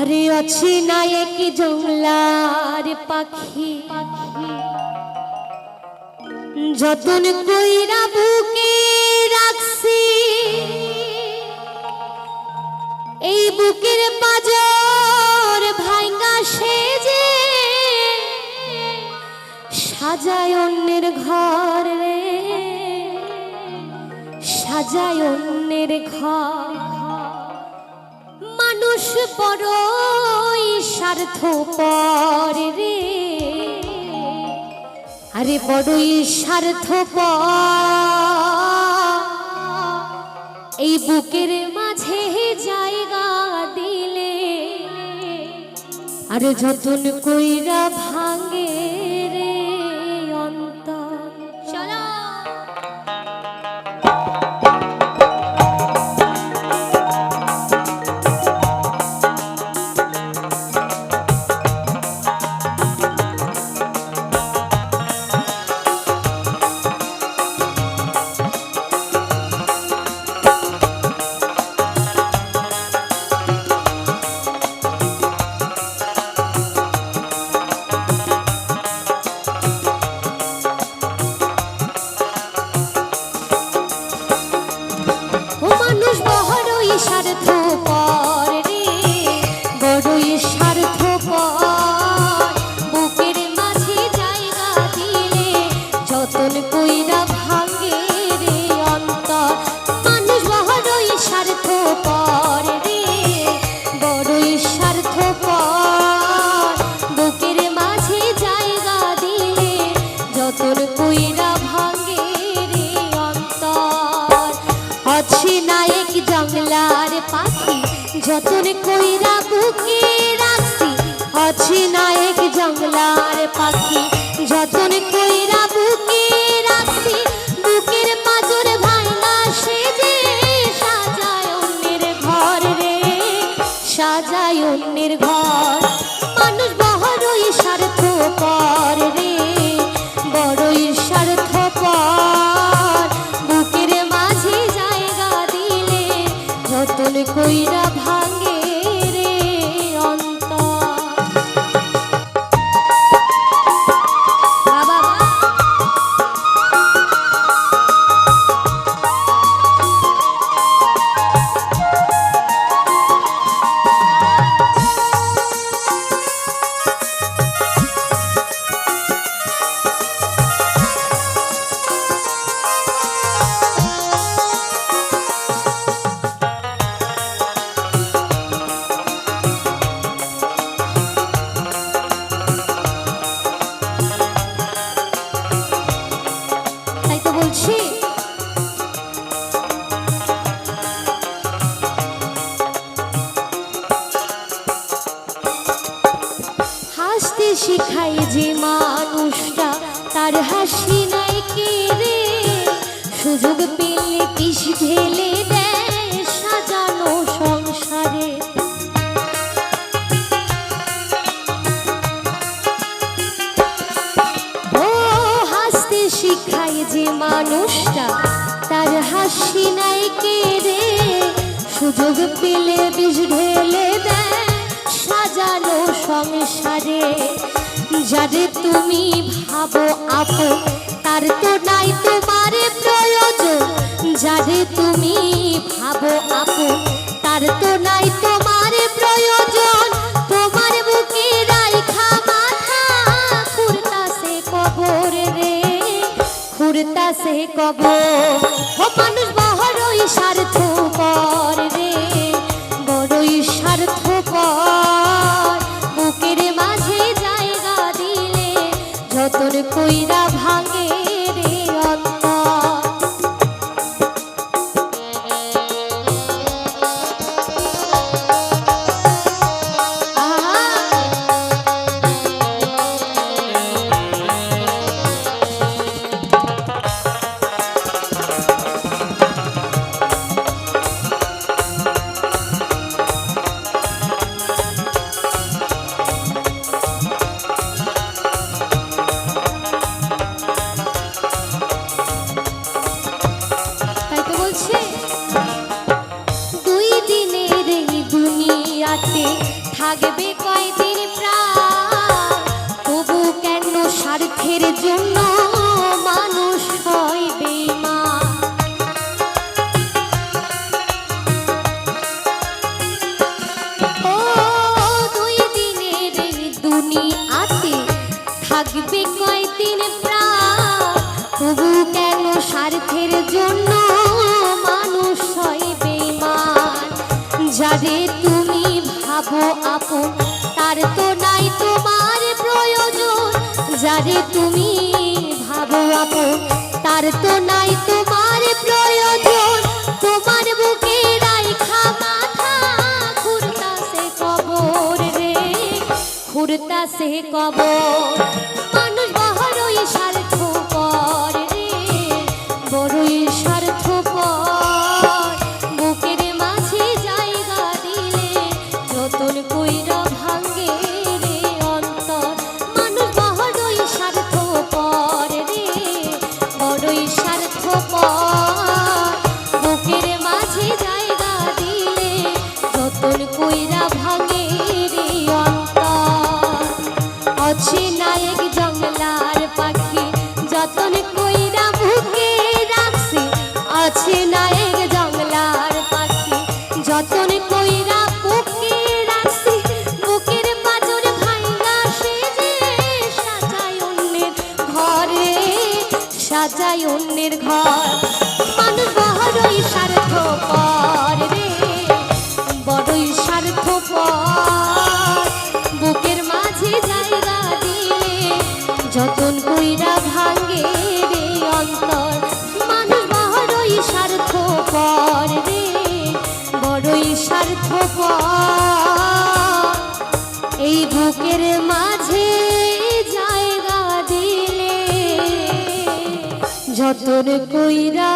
আরে আছে না এক জংলার পাখি। যতন কইরা বুকে রাখছি, এই বুকের পাজর ভাঙ্গা সেজে সাজায় অন্যের ঘর রে। সাজায় অন্যের ঘর। বড়ই স্বার্থ পর রে। আরে বড়ই স্বার্থ এই বুকের মাঝে জায়গা দিলে আরে যতন কইরা ভাঙে যতন কইরা বুকে রাখছি। আছে নায়ক জঙ্গলার পাখি। যতন কইরা বুকে রাখছি। বুকের পাজর ভাঙা সেজে সাজায় অন্যের ঘর রে। সাজায় অন্যের ঘর। মানুষ বড়ই স্বার্থ হাসি নাই কে রে? সুযোগ পেলে পিস ঢেলে দেয় সাজানো সংসারে। ও হাসতে শিখাই যে মানুষটা, তার হাসি নাই কে রে? সুযোগ পেলে বিষ ঢেলে দেয় সাজানো সংসারে। যারে তুমি ভাবো আপো তার তো নাই তোমার প্রয়োজন। যারে তুমি ভাবো আপো তার তো নাই তোমার প্রয়োজন। তোমার বুকে রাইখা মাথা খুরতাছে কবর রে খুরতাছে কবর। ও মানুষ বড়ই স্বার্থ পর রে। যতন কইরা দুনিয়াতে থাকবে কয়দিন প্রাণ? তবু কেন স্বার্থের জন্য মানুষ হয় বেইমান ও দুই দিনের দুনিয়াতে থাকবে কয়দিন প্রাণ? তবু কেন স্বার্থের জন্য মানুষ হয় তুমি ভাবো তার তো নাই তোমার প্রয়োজন। যারে তুমি ভাবো আপন তার তো নাই তোমার প্রয়োজন। তোমার বুকে রাইখা মাথা খুরতাছে কবর রে খুরতাছে কবর। মানুষ বড়ই স্বার্থ সাজায় অন্যের ঘর। মানুষ বড়ই স্বার্থ পর রে। বড়ই স্বার্থ পর বুকের মাঝে জায়গা দিলে যতন কইরা ভাঙ্গে রে অন্তর। মানুষ বড়ই স্বার্থ পর রে। বড়ই স্বার্থ পর এই বুকের মাঝে যতন কইরা